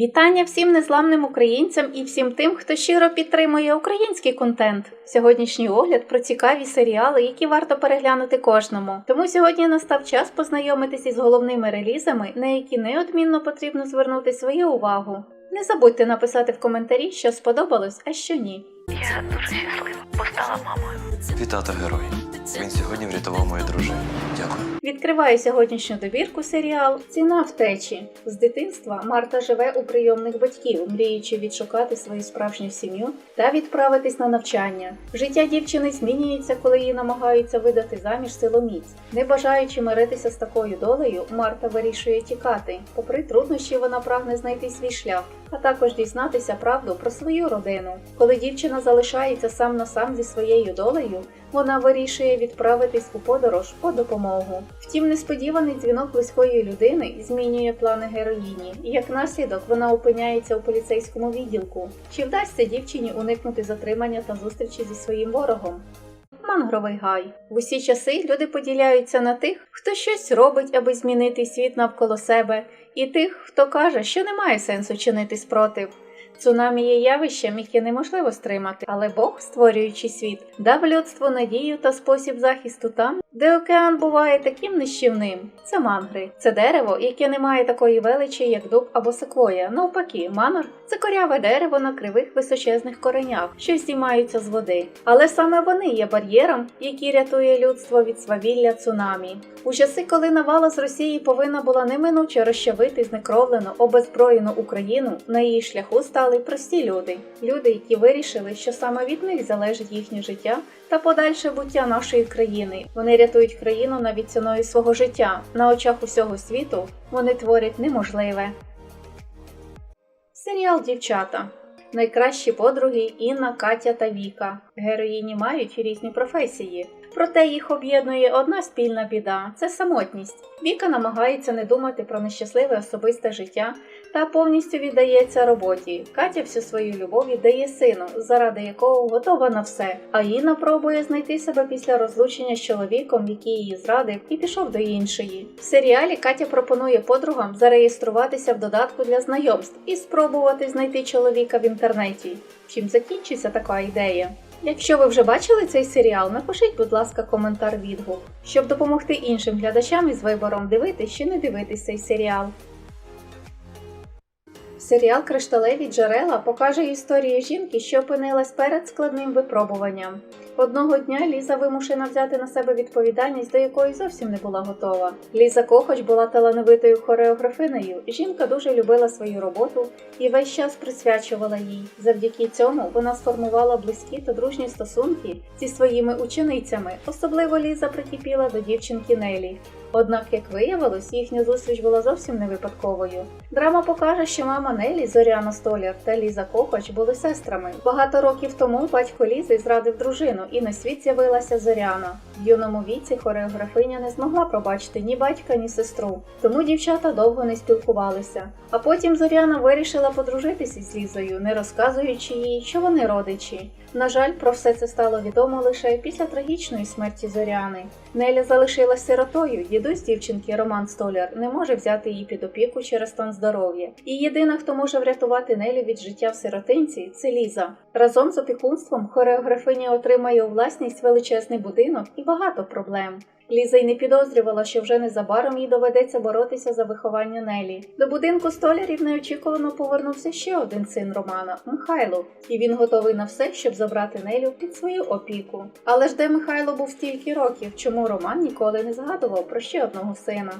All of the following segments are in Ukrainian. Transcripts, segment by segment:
Вітання всім незламним українцям і всім тим, хто щиро підтримує український контент. Сьогоднішній огляд про цікаві серіали, які варто переглянути кожному. Тому сьогодні настав час познайомитися із головними релізами, на які неодмінно потрібно звернути свою увагу. Не забудьте написати в коментарі, що сподобалось, а що ні. Я дуже щаслива, бо стала мамою. Вітати герой. Він сьогодні врятував мою дружину. Дякую. Відкриваю сьогоднішню добірку серіал Ціна втечі. З дитинства Марта живе у прийомних батьків, мріючи відшукати свою справжню сім'ю та відправитись на навчання. Життя дівчини змінюється, коли її намагаються видати заміж силоміць. Не бажаючи миритися з такою долею, Марта вирішує тікати. Попри труднощі, вона прагне знайти свій шлях, а також дізнатися правду про свою родину. Коли дівчина залишається сам на сам зі своєю долею, вона вирішує відправитись у подорож по допомогу. Втім, несподіваний дзвінок близької людини змінює плани героїні, як наслідок вона опиняється у поліцейському відділку. Чи вдасться дівчині уникнути затримання та зустрічі зі своїм ворогом? Мангровий гай. В усі часи люди поділяються на тих, хто щось робить, аби змінити світ навколо себе, і тих, хто каже, що немає сенсу чинити спротив. Цунамі є явищем, яке неможливо стримати, але Бог, створюючи світ, дав людству надію та спосіб захисту там, де океан буває таким нищівним. Це мангри, це дерево, яке не має такої величі, як дуб або секвоя. Навпаки, мангр це коряве дерево на кривих височезних коренях, що здіймаються з води. Але саме вони є бар'єром, який рятує людство від свавілля цунамі. У часи, коли навала з Росії повинна була неминуче розчавити знекровлену, обезброєну Україну, на її шляху стали прості люди. Люди, які вирішили, що саме від них залежить їхнє життя та подальше буття нашої країни. Вони рятують країну навіть ціною свого життя. На очах усього світу вони творять неможливе. Серіал Дівчата. Найкращі подруги Інна, Катя та Віка. Героїні мають різні професії. Проте їх об'єднує одна спільна біда це самотність. Віка намагається не думати про нещасливе особисте життя та повністю віддається роботі. Катя всю свою любов віддає сину, заради якого готова на все. А Інна пробує знайти себе після розлучення з чоловіком, який її зрадив, і пішов до іншої. В серіалі Катя пропонує подругам зареєструватися в додатку для знайомств і спробувати знайти чоловіка в інтернеті. Чим закінчиться така ідея? Якщо ви вже бачили цей серіал, напишіть, будь ласка, коментар відгук, щоб допомогти іншим глядачам із вибором дивитись чи не дивитись цей серіал. Серіал Кришталеві джерела покаже історію жінки, що опинилась перед складним випробуванням. Одного дня Ліза вимушена взяти на себе відповідальність, до якої зовсім не була готова. Ліза Кохоч була талановитою хореографинею. Жінка дуже любила свою роботу і весь час присвячувала їй. Завдяки цьому вона сформувала близькі та дружні стосунки зі своїми ученицями. Особливо Ліза прикипіла до дівчинки Нелі. Однак, як виявилось, їхня зустріч була зовсім не випадковою. Драма покаже, що мама Нелі Зоряна Столяр та Ліза Кохоч були сестрами. Багато років тому батько Лізи зрадив дружину, і на світ з'явилася Зоряна. В юному віці хореографиня не змогла пробачити ні батька, ні сестру, тому дівчата довго не спілкувалися. А потім Зоряна вирішила подружитися з Лізою, не розказуючи їй, що вони родичі. На жаль, про все це стало відомо лише після трагічної смерті Зоряни. Неля залишилась сиротою. Дідусь дівчинки Роман Столяр не може взяти її під опіку через стан здоров'я. І єдина, хто може врятувати Нелю від життя в сиротинці, це Ліза. Разом з опікунством хореографиня отримає у власність величезний будинок і багато проблем. Ліза й не підозрювала, що вже незабаром їй доведеться боротися за виховання Нелі. До будинку столярів неочікувано повернувся ще один син Романа Михайло, і він готовий на все, щоб забрати Нелю під свою опіку. Але ж де Михайло був стільки років, чому Роман ніколи не згадував про ще одного сина?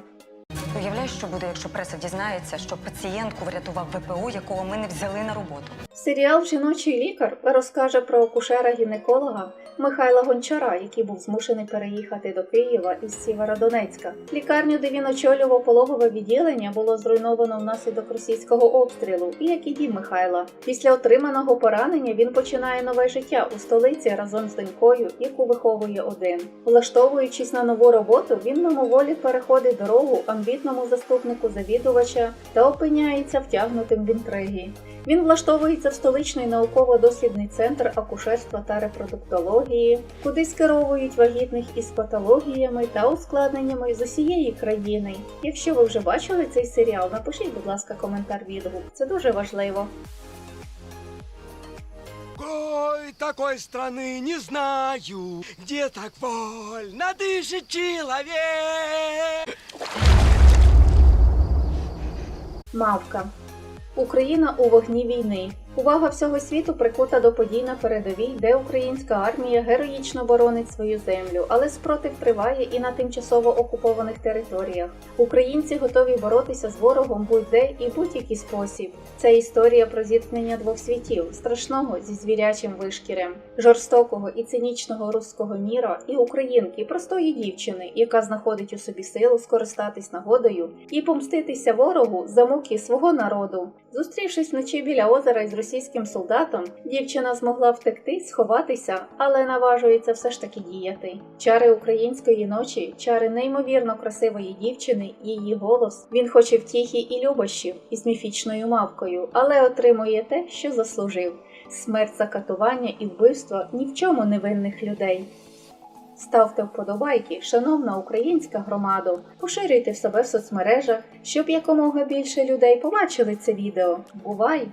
Уявляєш, що буде, якщо преса дізнається, що пацієнтку врятував ВПО, якого ми не взяли на роботу. Серіал Жіночий лікар розкаже про акушера-гінеколога Михайла Гончара, який був змушений переїхати до Києва із Сєвєродонецька. Лікарню, де він очолював пологове відділення, було зруйновано внаслідок російського обстрілу, і як і дім Михайла. Після отриманого поранення він починає нове життя у столиці разом з донькою, яку виховує один. Влаштовуючись на нову роботу, він мимоволі переходить дорогу амбітному вагітному заступнику завідувача та опиняється втягнутим в інтриги. Він влаштовується в столичний науково-дослідний центр акушерства та репродуктології, куди скеровують вагітних із патологіями та ускладненнями з усієї країни. Якщо ви вже бачили цей серіал, напишіть, будь ласка, коментар відгук. Це дуже важливо. Ой, такой страны не знаю, где так вольно дышит человек. Мавка. Україна у вогні війни. Увага всього світу прикута до подій на передовій, де українська армія героїчно боронить свою землю, але спротив триває і на тимчасово окупованих територіях. Українці готові боротися з ворогом будь-де і будь-який спосіб. Це історія про зіткнення двох світів, страшного зі звірячим вишкірем, жорстокого і цинічного руського міра і українки, простої дівчини, яка знаходить у собі силу скористатись нагодою і помститися ворогу за муки свого народу. Зустрівшись вночі біля озера із російським солдатом, дівчина змогла втекти, сховатися, але наважується все ж таки діяти. Чари української ночі, чари неймовірно красивої дівчини, її голос. Він хоче втіхи і любощів із міфічною мавкою, але отримує те, що заслужив: смерть закатування і вбивство ні в чому невинних людей. Ставте вподобайки, шановна українська громадо, поширюйте себе в соцмережах, щоб якомога більше людей побачили це відео. Бувай!